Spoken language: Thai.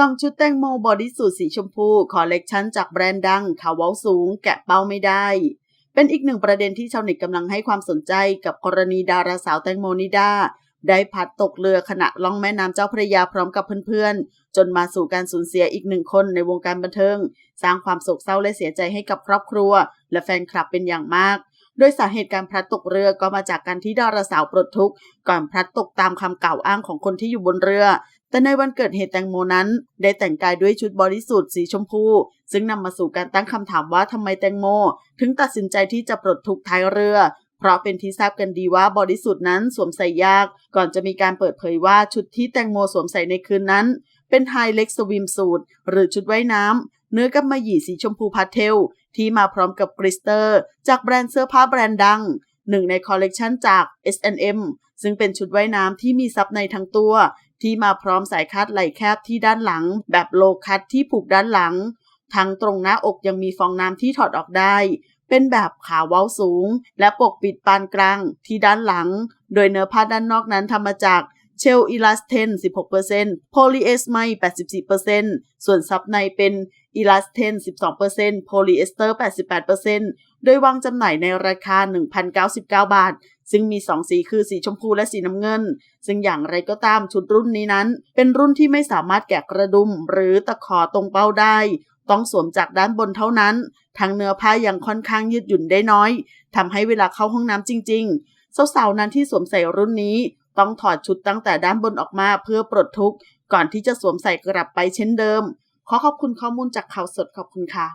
ซองชุดแตงโมบอดี้สูทสีชมพูคอลเลกชันจากแบรนด์ดังขาวเว้าสูง แกะเป้าไม่ได้ เป็นอีกหนึ่งประเด็นที่ชาวเน็ตกำลังให้ความสนใจกับกรณีดาราสาวแตงโมนิดา ได้พัดตกเรือขณะล่องแม่น้ำเจ้าพระยาพร้อมกับเพื่อนๆ จนมาสู่การสูญเสียอีกหนึ่งคนในวงการบันเทิง สร้างความโศกเศร้าและเสียใจให้กับครอบครัว และแฟนคลับเป็นอย่างมากโดยสาเหตุการพลัดตกเรือก็มาจากการที่ดาราสาวปลดทุกข์ก่อนพลัดตกตามคำกล่าวอ้างของคนที่อยู่บนเรือ แต่ในวันเกิดเหตุแตงโมนั้นได้แต่งกายด้วยชุดบริสุทธิ์สีชมพู ซึ่งนำมาสู่การตั้งคำถามว่าทำไมแตงโม ถึงตัดสินใจที่จะปลดทุกท้ายเรือ เพราะเป็นที่ทราบกันดีว่าบริสุทธิ์นั้นสวมใส่ยาก ก่อนจะมีการเปิดเผยว่าชุดที่แตงโมสวมใส่ในคืนนั้น เป็นไฮเล็กสวิมสูทหรือชุดว่ายน้ำเนื้อกำมะหยี่สีชมพูพาเทลที่มาพร้อมกับกริสเตอร์ จากแบรนด์เสื้อผ้าแบรนด์ดังหนึ่งในคอลเลกชันจาก S&M ซึ่งเป็นชุดว่ายน้ำที่มีซับในทั้งตัว ที่มาพร้อมสายคาดไหล่แคบที่ด้านหลัง แบบโลคัดที่ผูกด้านหลัง ทั้งตรงหน้าอกยังมีฟองน้ำที่ถอดออกได้ เป็นแบบขาเว้าสูง และปกปิดปานกลางที่ด้านหลัง โดยเนื้อผ้าด้านนอกนั้นทำมาจาก เชลอิลาสเทน 16%โพลีเอสไม84%ส่วนซับในเป็นอิลาสเทน 12%โพลีเอสเตอร์ 88%โดยวางจำหน่ายในราคา 1,099 บาท ซึ่งมี 2 สีคือสีชมพูและสีน้ำเงิน ซึ่งอย่างไรก็ตามชุดรุ่นนี้นั้น เป็นรุ่นที่ไม่สามารถแกะกระดุม หรือตะขอตรงเป้าได้ ต้องสวมจากด้านบนเท่านั้น ทั้งเนื้อผ้ายังค่อนข้างยืดหยุ่นได้น้อยทำให้เวลาเข้าห้องน้ำจริง ๆ สาวๆนั้นที่สวมใส่รุ่นนี้ ต้องถอดชุดตั้งแต่ด้านบนออกมาเพื่อปลดทุกข์ ก่อนที่จะสวมใส่กลับไปเช่นเดิม ขอขอบคุณข้อมูลจากข่าวสดขอบคุณค่ะ